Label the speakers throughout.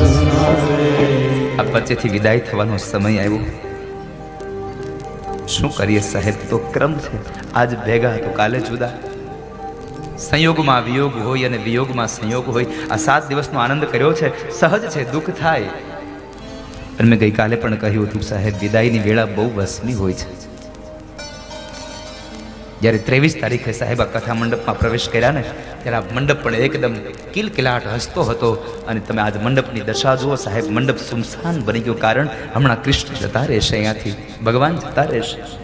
Speaker 1: સુનારે
Speaker 2: આ વચ્ચેથી વિદાય થવાનો સમય આવ્યો શું કરીએ સાહેબ તો ક્રમ છે આજ ભેગા તો કાલે જુદા સંયોગમાં વિયોગ હોય અને વિયોગમાં સંયોગ હોય. આ સાત દિવસનો આનંદ કર્યો છે. સહજ છે, દુઃખ થાય. અને મેં ગઈકાલે પણ કહ્યું હતું, સાહેબ, વિદાયની વેળા બહુ વસમી હોય છે. જ્યારે ત્રેવીસ તારીખે સાહેબ આ કથા મંડપમાં પ્રવેશ કર્યા ને, ત્યારે આ મંડપ પણ એકદમ કિલકિલાટ હસતો હતો. અને તમે આજ મંડપની દશા જુઓ, સાહેબ, મંડપ સુમસાન બની ગયો કારણ હમણાં કૃષ્ણ જતા રહેશે અહીંયાથી. ભગવાન જતા રહેશે.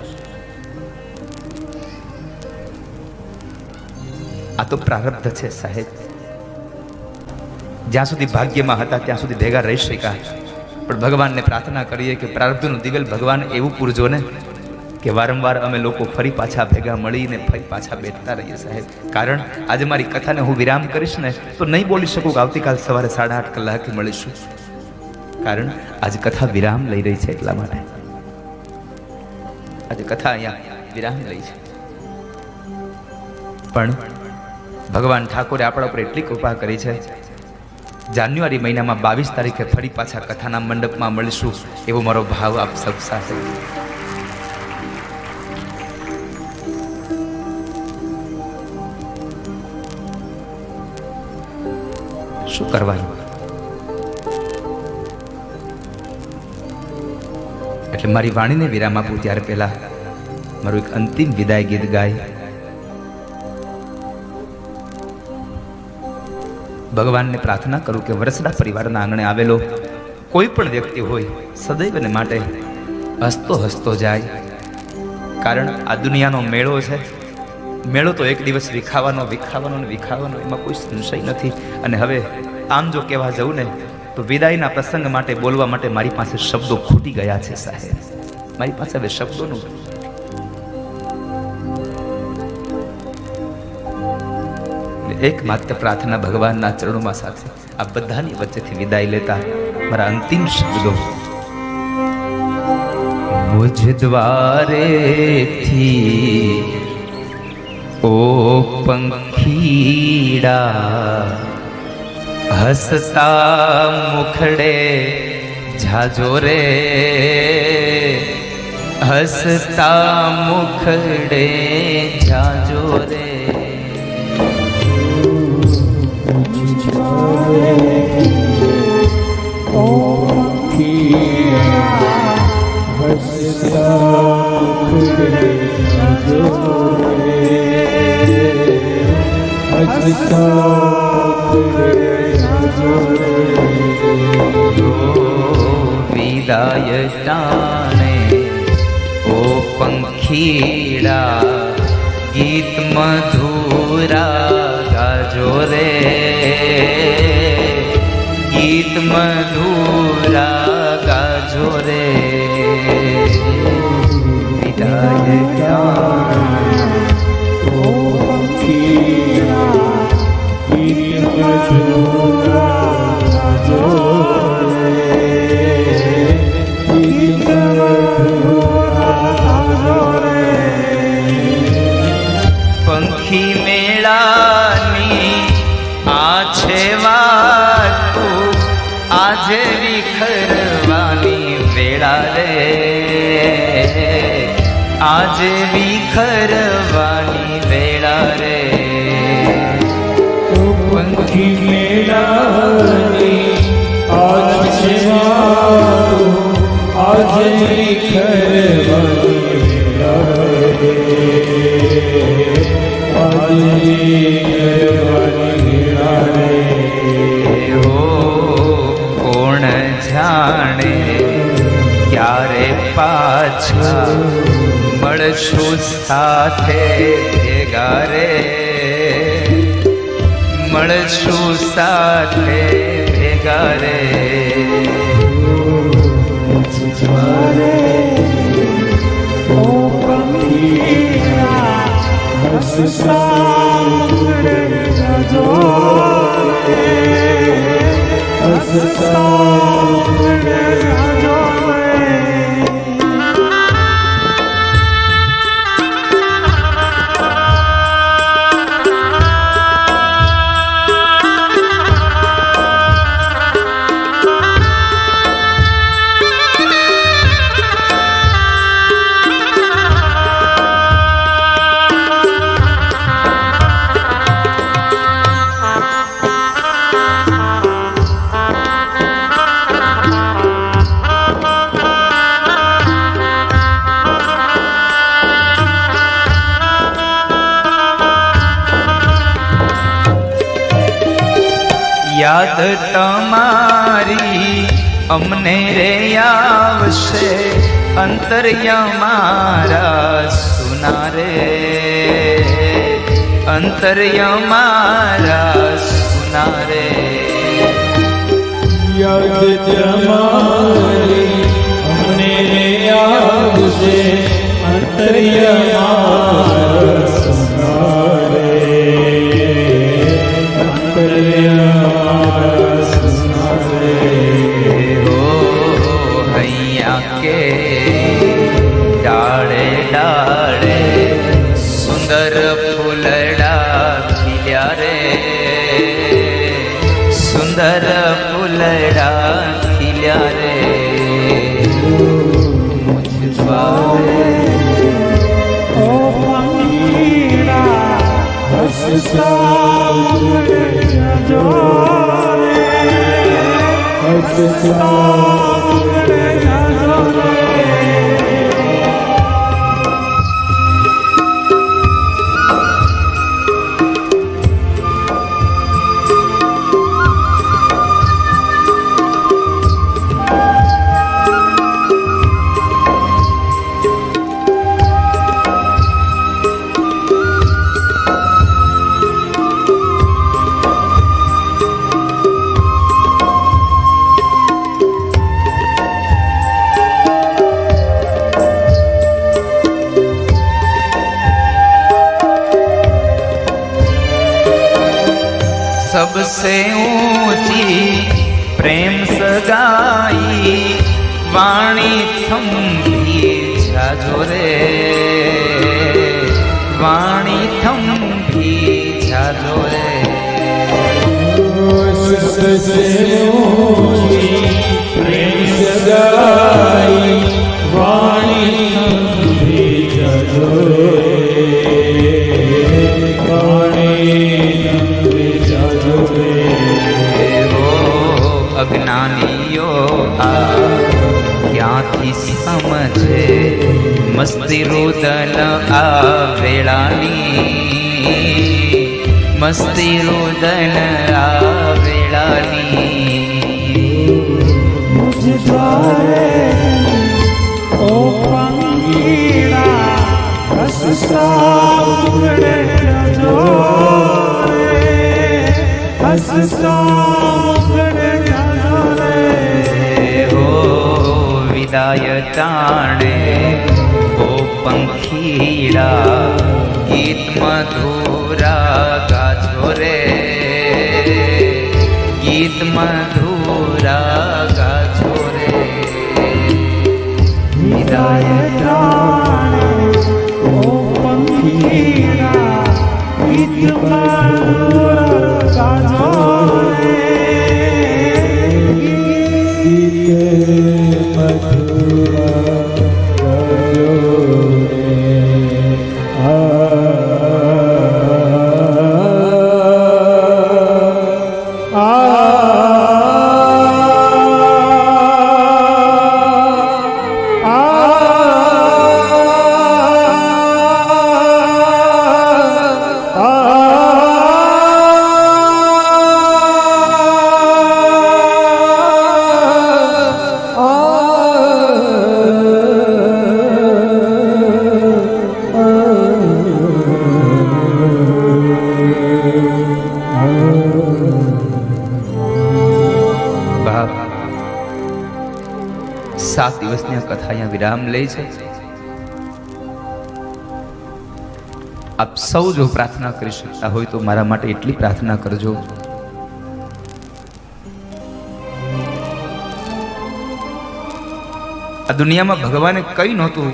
Speaker 2: આ તો પ્રારબ્ધ છે સાહેબ. જ્યાં સુધી ભાગ્યમાં હતા, ત્યાં સુધી ભેગા રહી શક્યા. પણ ભગવાનને પ્રાર્થના કરીએ કે પ્રારબ્ધનું દિવેલ ભગવાન એવું પૂરજો ને કે વારંવાર અમે લોકો ફરી પાછા ભેગા મળીને ફરી પાછા બેઠતા રહીએ સાહેબ. કારણ આજે મારી કથાને હું વિરામ કરીશ ને તો નહીં બોલી શકું કે આવતીકાલ સવારે સાડા આઠ કલાકે મળીશું. કારણ આજે કથા વિરામ લઈ રહી છે એટલા માટે. આજે કથા અહીંયા વિરામ લઈ છે. પણ ભગવાન ઠાકોરે આપણા ઉપર એટલી કૃપા કરી છે. જાન્યુઆરી મહિનામાં બાવીસ તારીખે ફરી પાછા કથાના મંડપમાં મળીશું એવો મારો ભાવ આપ સૌ સાથે. શું કરવાનું? એટલે મારી વાણીને વિરામ આપું ત્યારે પહેલા મારું એક અંતિમ વિદાય ગીત ગાય. ભગવાનને પ્રાર્થના કરું કે વરસડા પરિવારના આંગણે આવેલો કોઈ પણ વ્યક્તિ હોય, સદૈવને માટે હસતો હસતો જાય. કારણ આ દુનિયાનો મેળો છે. મેળો તો એક દિવસ વિખાવાનો વિખાવાનો ને વિખાવાનો, એમાં કોઈ સંશય નથી. અને હવે આમ જો કહેવા જવું ને, તો વિદાયના પ્રસંગ માટે બોલવા માટે મારી પાસે શબ્દો ખૂટી ગયા છે સાહેબ. મારી પાસે હવે શબ્દોનું એકમાત્ર પ્રાર્થના ભગવાનના ચરણોમાં સાથે. આ બધાની વચ્ચેથી વિદાય લેતા મારા અંતિમ શબ્દો. મુજ દ્વારેથી ઓ પંખીડા, હસતા મુખડે જાજો રે. હસતા મુખડે જાજો રે. વિદાય ટાણે ઓ પંખીડા ગીત મધુરા ગાજો રે ગીત મધુરા ગાજો રે. વિદાય ટાણે પંખી આજે વિખરવાની વેળા રે
Speaker 1: પંખી મેળાની આજ છે મારું આજે વિખરવાની વેળા રે. આજે વિખરવાની વેળા રે.
Speaker 2: હો કોણ જાણે ક્યારે પાછા મળશું સાથે ભેગા રે. મળશું સાથે ભેગા રે.
Speaker 1: હસતા
Speaker 2: યાદ તમારી અમને રે આવશે અંતર્ય મારા સુના રે અંતર્ય મારા સુના રે
Speaker 1: યાદ તમારી અમને રે આવશે અંતર્યમાં સુનારે
Speaker 2: Krishna. सबसे ऊंची प्रेम सगाई वाणी थंभी छाजो रे वाणी थंभी छाजो रे सबसे ऊंची મસ્તી રોદન વિદાય ટાણે ઓ પંખીડા દિવસની આ કથા અહીંયા વિરામ લે છે. આપ સૌ જો પ્રાર્થના કરી શકતા હોય તો મારા માટે એટલી પ્રાર્થના કરજો. આ દુનિયામાં ભગવાને કઈ નહોતું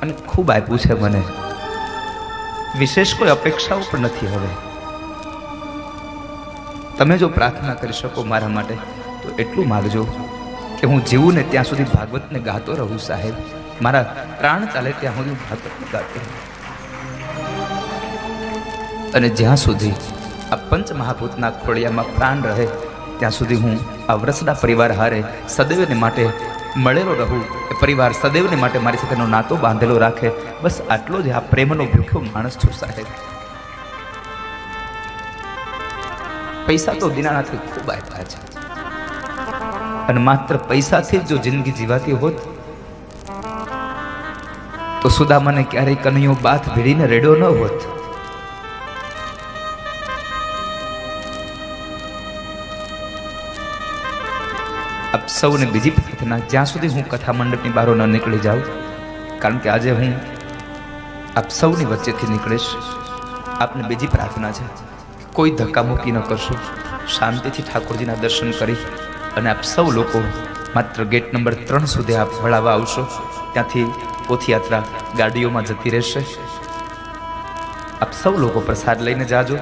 Speaker 2: અને ખૂબ આપ્યું છે મને. વિશેષ કોઈ અપેક્ષાઓ પણ નથી હવે. તમે જો પ્રાર્થના કરી શકો મારા માટે, તો એટલું માગજો. કે હું જીવું ને ત્યાં સુધી ભાગવતને ગાતો રહું, સાહેબ. મારા પ્રાણ ચાલે ત્યાં સુધી ભાગવતને ગાતો રહું. અને જ્યાં સુધી આ પંચ મહાભૂતના ખોળિયામાં પ્રાણ રહે, ત્યાં સુધી હું આ વ્રસડા પરિવાર હારે સદૈવને માટે મળેલો રહું એ પરિવાર સદૈવને માટે મારી સાથેનો નાતો બાંધેલો રાખે. બસ આટલો જ આ પ્રેમનો ભૂખ્યો માણસ છું, સાહેબ. પૈસા તો દિનાનાથી ખૂબ આપ્યા છે. અને માત્ર પૈસાથી જ જિંદગી જીવાતી હોત, તો સુદામાને ક્યારેય કનૈયો બાથ ભીડીને રેડો ન હોત. આપ સૌને બીજી પ્રાર્થના, જ્યાં સુધી હું કથા મંડપની બહાર ન નીકળી જાઉં, કારણ કે આજે હું આપ સૌની વચ્ચેથી નીકળીશ. આપને બીજી પ્રાર્થના છે, કોઈ કોઈ ધક્કામુક્કી ન કરશો. શાંતિથી ઠાકોરજીના દર્શન કરી અને આપ સૌ લોકો માત્ર ગેટ નંબર ત્રણ સુધી આપ વળાવવા આવશો. ત્યાંથી પોથયાત્રા ગાડીઓમાં જતી રહેશે. આપ સૌ લોકો પ્રસાદ લઈને જાજો.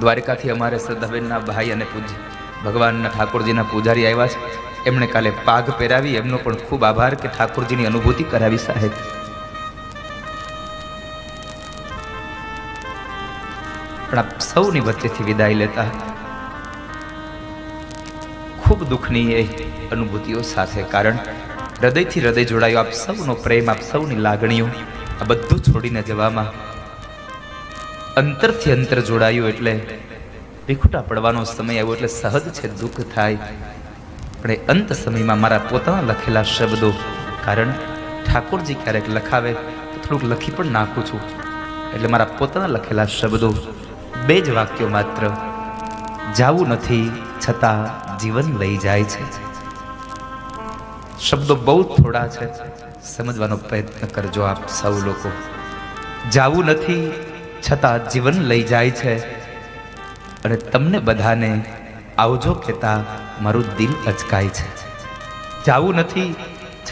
Speaker 2: દ્વારકાથી અમારે શ્રદ્ધાબેનના ભાઈ અને પૂજ્ય ભગવાનના ઠાકોરજીના પૂજારી આવ્યા છે. એમણે કાલે પાઘ પહેરાવી, એમનો પણ ખૂબ આભાર કે ઠાકોરજીની અનુભૂતિ કરાવી સાહેબ. પણ આપ સૌની વચ્ચેથી વિદાય લેતા ખૂબ દુઃખની એ અનુભૂતિઓ સાથે કારણ હૃદયથી હૃદય જોડાયો આપ સૌનો પ્રેમ, આપ સૌની લાગણીઓ આ બધું છોડીને જવામાં અંતરથી અંતર જોડાયું એટલે વિખુટા પડવાનો સમય આવ્યો એટલે સહજ છે દુઃખ થાય. પણ એ અંત સમયમાં મારા પોતાના લખેલા શબ્દો કારણ ઠાકોરજી ક્યારેક લખાવે થોડુંક લખી પણ નાખું છું. એટલે મારા પોતાના લખેલા શબ્દો બે જ વાક્યો માત્ર. જાવું નથી છતાં જીવન લઈ જાય છે. શબ્દો બહુ થોડા છે. સમજવાનો પ્રયત્ન કરજો આપ સૌ લોકો. જાવું નથી છતાં જીવન લઈ જાય છે. અને તમને બધાને આવજો કહેતા મારું દિલ અચકાય છે. જાવું નથી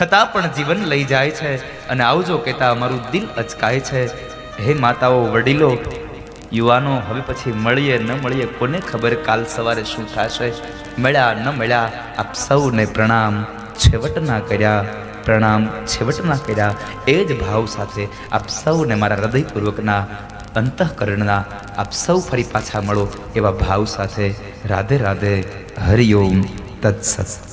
Speaker 2: છતાં પણ જીવન લઈ જાય છે અને આવજો કહેતા મારું દિલ અચકાય છે. હે માતાઓ વડીલો, યુવાનો, હવે પછી મળીએ ન મળીએ કોને ખબર કાલ સવારે શું થશે? મળ્યા ન મળ્યા, આપ સૌને પ્રણામ. છેવટના કર્યા, પ્રણામ, છેવટના કર્યા. એ જ ભાવ સાથે આપ સૌને મારા હૃદયપૂર્વકના અંતઃકરણના આપ સૌ ફરી પાછા મળો એવા ભાવ સાથે રાધે રાધે હરિઓમ તત્સત.